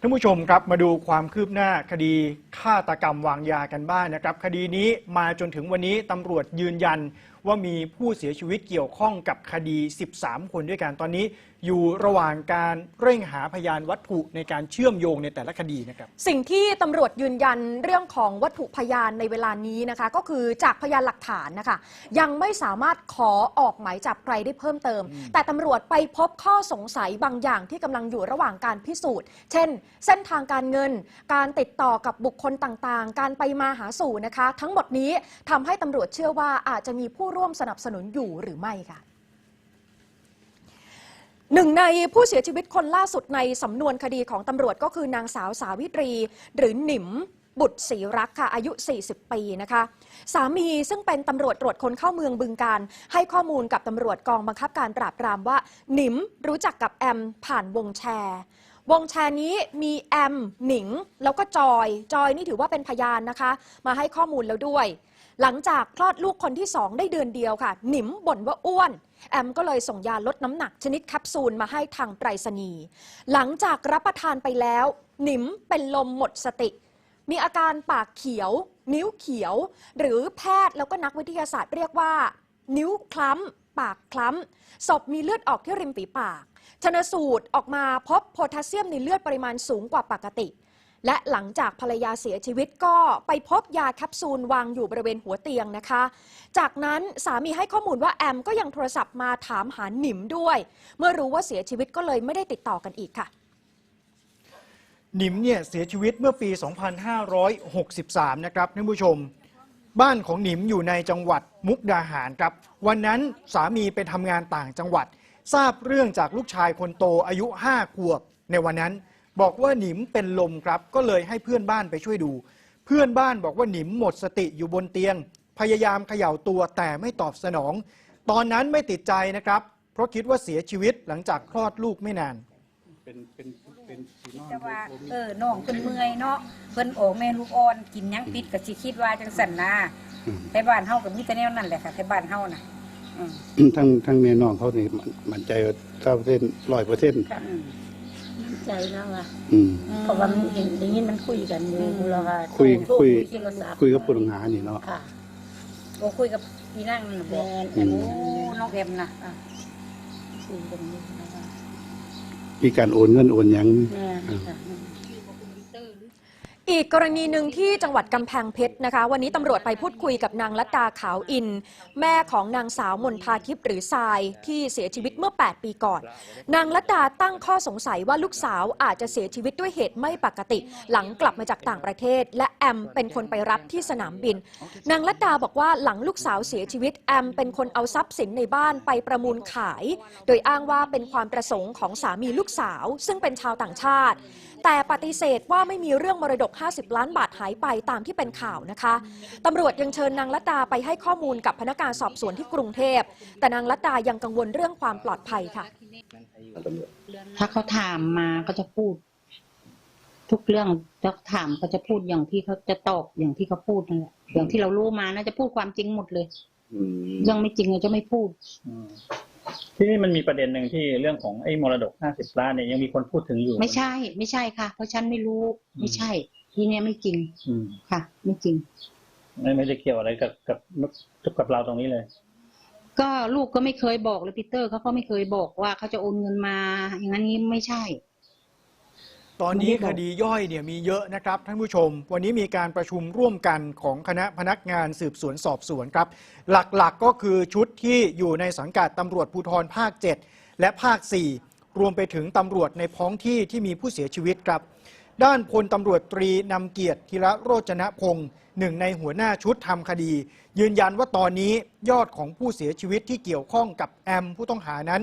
ท่านผู้ชมครับมาดูความคืบหน้าคดีฆาตกรรมวางยากันบ้างนะครับ คดีนี้มาจนถึงวันนี้ตำรวจยืนยัน ว่ามีผู้เสียชีวิตเกี่ยวข้องกับคดี 13 คนด้วยกันตอนนี้ อยู่ระหว่างการเร่งหาพยานวัตถุในการเชื่อมโยงในแต่ละคดีนะครับสิ่งที่ตำรวจยืนยันเรื่องของวัตถุพยานในเวลานี้นะคะ ก็คือจากพยานหลักฐานนะคะ ยังไม่สามารถขอออกหมายจับใครได้เพิ่มเติม แต่ตำรวจไปพบข้อสงสัยบางอย่างที่กำลังอยู่ระหว่างการพิสูจน์ เช่น เส้นทางการเงิน การติดต่อกับบุคคลต่างๆ การไปมาหาสู่นะคะ ทั้งหมดนี้ทำให้ตำรวจเชื่อว่าอาจจะมีผู้ร่่วมสนับสนุนอยู่หรือไม่ค่ะหนึ่งในผู้เสียชีวิตคนล่าสุดในสำนวนคดีของตำรวจก็คือนางสาวสาวิตรี หรือหนิมบุตรศรีรักค่ะอายุ 40 ปีนะคะ สามีซึ่งเป็นตำรวจตรวจคนเข้าเมืองบึงการ ให้ข้อมูลกับตำรวจกองบังคับการปราบปรามว่า หนิมรู้จักกับแอมผ่านวงแชร์ วงแชร์นี้มีแอม หนิง แล้วก็จอย จอยนี่ถือว่าเป็นพยานนะคะ มาให้ข้อมูลแล้วด้วย หลังจากคลอดลูกคนที่ 2 ได้เดือนเดียวค่ะ หนิมบ่นว่าอ้วน แอมก็เลยส่งยาลดน้ำหนักชนิดแคปซูลมาให้ทางไปรษณีย์หลังจากรับประทานไปแล้ว หนิมเป็นลมหมดสติ มีอาการปากเขียว นิ้วเขียว หรือแพทย์แล้วก็นักวิทยาศาสตร์เรียกว่า นิ้วคล้ำ ปากคล้ำศพมีเลือดออกที่ริมฝีปากชนสูตรออกมาพบโพแทสเซียมในเลือดปริมาณสูงกว่าปกติ และหลังจากภรรยาเสียชีวิตก็ไปพบยาแคปซูลวางอยู่บริเวณหัวเตียงนะคะ จากนั้นสามีให้ข้อมูลว่าแอมก็ยังโทรศัพท์มาถามหาหนิมด้วย เมื่อรู้ว่าเสียชีวิตก็เลยไม่ได้ติดต่อกันอีกค่ะ หนิมเนี่ยเสียชีวิตเมื่อปี 2563 นะครับท่านผู้ชม บ้านของหนิมอยู่ในจังหวัดมุกดาหารครับ วันนั้นสามีไปทำงานต่างจังหวัด ทราบเรื่องจากลูกชายคนโตอายุ 5 ขวบในวันนั้น บอกว่าหนิมเป็นลมครับ ก็เลยให้เพื่อนบ้านไปช่วยดู เพื่อนบ้านบอกว่าหนิมหมดสติอยู่บนเตียง พยายามเขย่าตัวแต่ไม่ตอบสนอง ตอนนั้นไม่ติดใจนะครับ เพราะคิดว่าเสียชีวิตหลังจากคลอดลูกไม่นาน เป็นเป็นเป็นสีนอนแต่ว่าผมเออน้องเพิ่นเมื่อยเนาะเพิ่นโอกแม่ลูกอ่อนกินหยังปิดก็สิคิดว่าจังซั่นนะไทบ้านเฮาก็มีแต่แนวนั้นแหละค่ะไทบ้านเฮาน่ะอืมทั้งทั้งแม่น้องเขานี่มันมั่นใจเก้าเส้นร้อยเปอร์เซ็นต์ ค่ะอืม ใจนะว่าอืม เพราะว่ามันเห็นอย่างนี้มันคุยกันอยู่แล้วก็คุยโทรคุยโทรศัพท์คุยกับผู้ต้องหานี่เนาะค่ะก็คุยกับพี่นั่งนั่นน่ะบแม่อกนอันนี้โอ้น้องเอ็มน่ะอะคุยกันอยู่นะคะมีการโอนเงินโอนหยัง แม่นค่ะ อีกกรณีหนึ่งที่จังหวัดกำแพงเพชรนะคะ วันนี้ตำรวจไปพูดคุยกับนางลัดดาขาวอิน แม่ของนางสาวมนทาทิพย์หรือทรายที่เสียชีวิตเมื่อ 8 ปีก่อน นางลัดาตั้งข้อสงสัยว่าลูกสาวอาจจะเสียชีวิตด้วยเหตุไม่ปกติ หลังกลับมาจากต่างประเทศ และแอมเป็นคนไปรับที่สนามบิน นางลัดดาบอกว่าหลังลูกสาวเสียชีวิตแอมเป็นคนเอาทรัพย์สินในบ้านไปประมูลขาย โดยอ้างว่าเป็นความประสงค์ของสามีลูกสาว ซึ่งเป็นชาวต่างชาติ แต่ปฏิเสธว่าไม่มีเรื่องมรดก 50 ล้านบาทหายไปตามที่เป็นข่าวนะคะตำรวจยังเชิญนางลัดดาไปให้ข้อมูลกับพนักงานสอบสวนที่กรุงเทพ แต่นางลัดดายังกังวลเรื่องความปลอดภัยค่ะ ถ้าเขาถามมาก็จะพูด ทุกเรื่องจะถามก็จะพูดอย่างที่เขาจะตอบอย่างที่เขาพูดนั่นแหละอย่างที่เรารู้มานะจะพูดความจริงหมดเลยอืมเรื่องไม่จริงเราจะไม่พูดอืม ที่นี่มันมีประเด็นหนึ่งที่เรื่องของไอ้มรดก50ล้านเนี่ยยังมีคนพูดถึงอยู่ ไม่ใช่ ไม่ใช่ค่ะ เพราะฉันไม่รู้ไม่ใช่ ที่เนี้ยไม่จริงอืมค่ะ ไม่จริง ไม่ไม่ได้เกี่ยวอะไรกับกับกับเราตรงนี้เลย ก็ลูกก็ไม่เคยบอกเลยปีเตอร์เขาก็ไม่เคยบอกว่าเขาจะโอนเงินมา อย่างนั้นนี้ไม่ใช่ ตอนนี้คดีย่อยเนี่ยมีเยอะนะครับท่านผู้ชม วันนี้มีการประชุมร่วมกันของคณะพนักงานสืบสวนสอบสวนครับ หลักๆก็คือชุดที่อยู่ในสังกัดตำรวจภูธรภาค 7 และภาค 4 รวมไปถึงตำรวจในท้องที่ที่มีผู้เสียชีวิตครับ ด้านพลตำรวจตรีนำเกียรติธีระโรจนพงศ์หนึ่งในหัวหน้าชุดทำคดี ยืนยันว่าตอนนี้ยอดของผู้เสียชีวิตที่เกี่ยวข้องกับแอมผู้ต้องหานั้น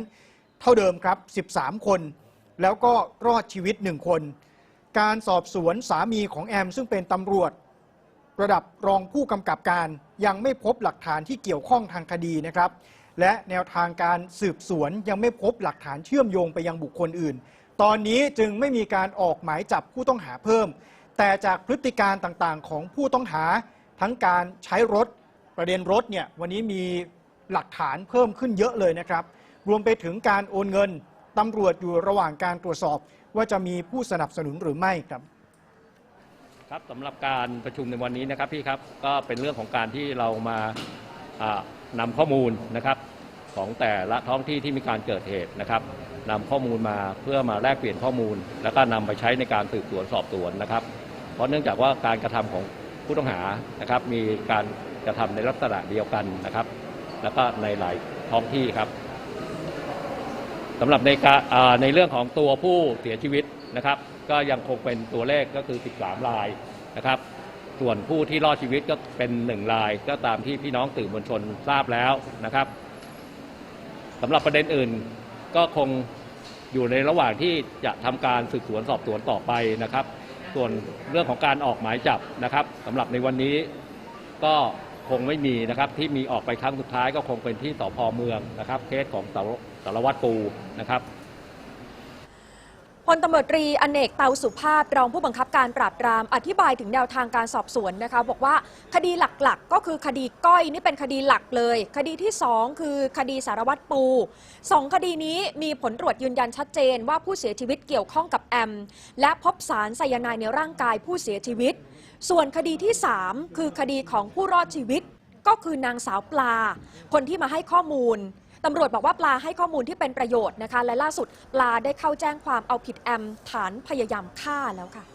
เท่าเดิมครับ 13 คน แล้วก็รอดชีวิตหนึ่งคน การสอบสวนสามีของแอม ซึ่งเป็นตำรวจ ระดับรองผู้กำกับการยังไม่พบหลักฐานที่เกี่ยวข้องทางคดีนะครับ และแนวทางการสืบสวนยังไม่พบหลักฐานเชื่อมโยงไปยังบุคคลอื่น ตอนนี้จึงไม่มีการออกหมายจับผู้ต้องหาเพิ่ม แต่จากพฤติการต่างๆ ของผู้ต้องหา ทั้งการใช้รถประเด็นรถเนี่ยวันนี้มีหลักฐานเพิ่มขึ้นเยอะเลยนะครับ รวมไปถึงการโอนเงิน ตำรวจอยู่ระหว่างการตรวจสอบ ว่าจะมีผู้สนับสนุนหรือไม่ครับ ครับสำหรับการประชุมในวันนี้นะครับพี่ครับก็เป็นเรื่องของการที่เรามาานำข้อมูลนะครับของแต่ละท้องที่ที่มีการเกิดเหตุนะครับนำข้อมูลมาเพื่อมาแลกเปลี่ยนข้อมูล แล้วก็นำไปใช้ในการสืบสวนสอบสวนนะครับ เพราะเนื่องจากว่าการกระทำของผู้ต้องหานะครับ มีการกระทำในลักษณะเดียวกันนะครับ แล้วก็ในหลายท้องที่ครับ สำหรับในกาในเรื่องของตัวผู้เสียชีวิตนะครับ ก็ยังคงเป็นตัวเลขก็คือ 13 รายนะครับ ส่วนผู้ที่รอดชีวิตก็เป็น 1 ราย ก็ตามที่พี่น้องสื่อมวลชนทราบแล้วนะครับสำหรับประเด็นอื่นก็คงอยู่ในระหว่างที่จะทำการสืบสวนสอบสวนต่อไปนะครับ ส่วนเรื่องของการออกหมายจับนะครับสำหรับในวันนี้ก็คงไม่มีนะครับที่มีออกไปครั้งสุดท้ายก็คงเป็นที่สพเมืองนะครับเคสของสา สารวัตรปูนะครับพลตำรวจตรีอเนกเตาสุภาพรองผู้บังคับการปราบปราม อธิบายถึงแนวทางการสอบสวนนะคะ บอกว่าคดีหลักๆ ก็คือคดีก้อยนี่เป็นคดีหลักเลย คดีที่ 2 คือคดีสารวัตรปูสองคดีนี้มีผลตรวจยืนยันชัดเจนว่าผู้เสียชีวิตเกี่ยวข้องกับแอม และพบสารไซยาไนด์ในร่างกายผู้เสียชีวิต ส่วนคดีที่ 3 คือคดีของผู้รอดชีวิต ก็คือนางสาวปลา คนที่มาให้ข้อมูล ตำรวจบอกว่าปลาให้ข้อมูลที่เป็นประโยชน์นะคะ และล่าสุดปลาได้เข้าแจ้งความเอาผิดแอมฐานพยายามฆ่าแล้วค่ะ